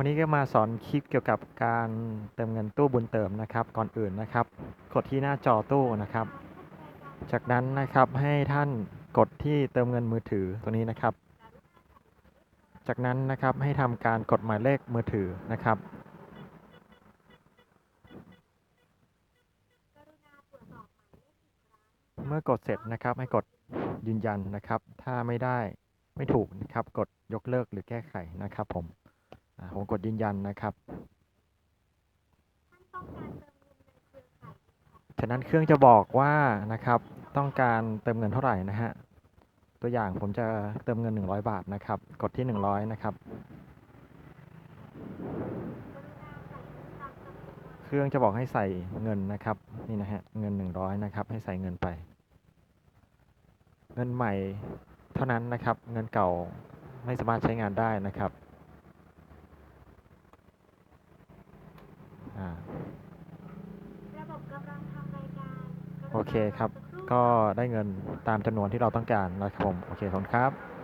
วันนี้ก็มาสอนคลิปเกี่ยวกับการเติมเงินตู้บุญเติมนะครับ ก่อนอื่นนะครับ กดที่หน้าจอตู้นะครับ จากนั้นนะครับให้ท่านกดที่เติมเงินมือถือตัวนี้นะครับ จากนั้นนะครับให้ทำการกดหมายเลขมือถือนะครับ เมื่อกดเสร็จนะครับให้กดยืนยันนะครับ ถ้าไม่ได้ไม่ถูกนะครับ กดยกเลิกหรือแก้ไขนะครับผม ผมกดยืนยันนะครับฉะนั้นเครื่องจะบอกว่านะครับต้องการเติมเงินเท่าไหร่นะฮะตัวอย่างผมจะเติมเงิน 100 บาทนะครับ กดที่ 100 นะครับ เครื่องจะบอกให้ใส่เงินนะครับนี่นะฮะเงิน 100 นะครับ ให้ใส่เงินไป เงินใหม่เท่านั้นนะครับ เงินเก่าไม่สามารถใช้งานได้นะครับอ่า ระบบกำลังทำรายการโอเคครับ ก็ได้เงินตามจำนวนที่เราต้องการนะครับผม โอเคขอบคุณครับ